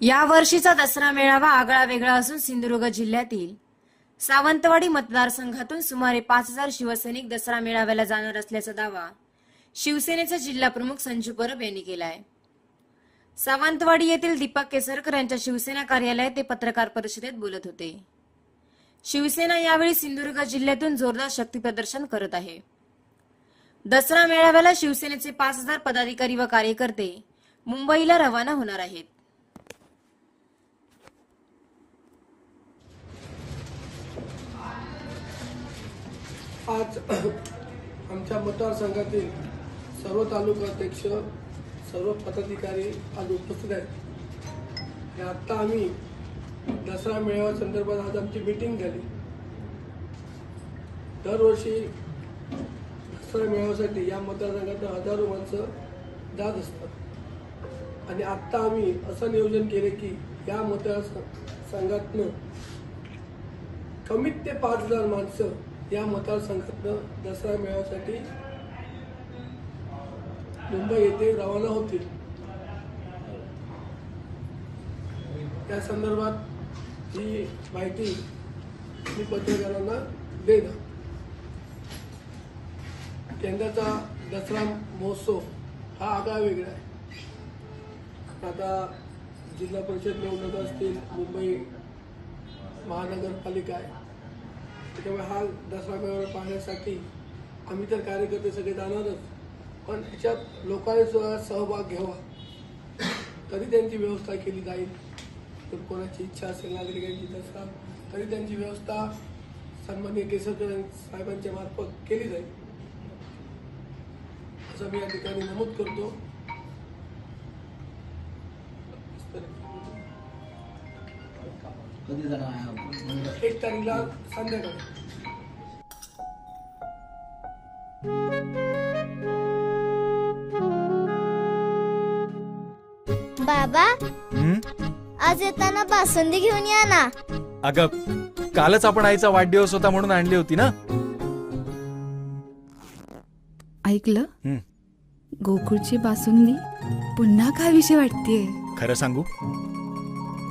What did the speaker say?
या वर्षीचा दसरा मेळावा आगळा वेगळा असून सिंधुदुर्ग जिल्ह्यातील सावंतवाडी मतदारसंघातून सुमारे पाच हजार शिवसैनिक दसरा मेळाव्याला जाणार असल्याचा दावा शिवसेनेचे जिल्हा प्रमुख संजू परब यांनी केला आहे सावंतवाडी येथील दीपक केसरकर यांच्या शिवसेना कार्यालयात ते पत्रकार परिषदेत बोलत होते. शिवसेना यावेळी सिंधुदुर्ग जिल्ह्यातून जोरदार शक्ती प्रदर्शन करत आहे. दसरा मेळाव्याला शिवसेनेचे पाच हजार पदाधिकारी व कार्यकर्ते मुंबईला रवाना होणार आहेत. आज आमच्या मतदारसंघातील सर्व तालुकाध्यक्ष सर्व पदाधिकारी आज उपस्थित आहेत. आणि आत्ता आम्ही दसरा मेळाव्या संदर्भात आज आमची मीटिंग झाली. दरवर्षी दसरा मेळाव्यासाठी या मतदारसंघात हजारो माणसं जात असतात. आणि आत्ता आम्ही असं नियोजन केले की या मतदारसंघातनं कमीत ते पाच हजार माणसं या मतदारसंघातनं दसरा मेळाव्यासाठी मुंबई येथे रवाना होतील. त्या संदर्भात ही माहिती मी पत्रकारांना देत यंदाचा दसरा महोत्सव हा आगळा वेगळा आहे. आता जिल्हा परिषद निवडणुका असतील मुंबई महानगरपालिका आहे. त्याच्यामुळे हा दसरा मेळावा पाहण्यासाठी आम्ही तर कार्यकर्ते सगळे जाणारच. पण त्याच्यात लोकांनी सुद्धा सहभाग घ्यावा. तरी त्यांची व्यवस्था केली जाईल. तर कोणाची इच्छा असेल नागरिकांची दसरा तरी त्यांची व्यवस्था सन्मान्य केसरकर साहेबांच्या मार्फत केली जाईल. असं मी या ठिकाणी नमूद करतो. कधी जाणार? एक तारीखला संध्याकाळी बाबा हं? आज येताना बासुंदी घेऊन या ना अगं कालच आपण आईचा वाढदिवस होता म्हणून आणली होती ना ऐकलं हं. गोकुळची बासुंदी पुन्हा खावीशी वाटतेय खरं सांगू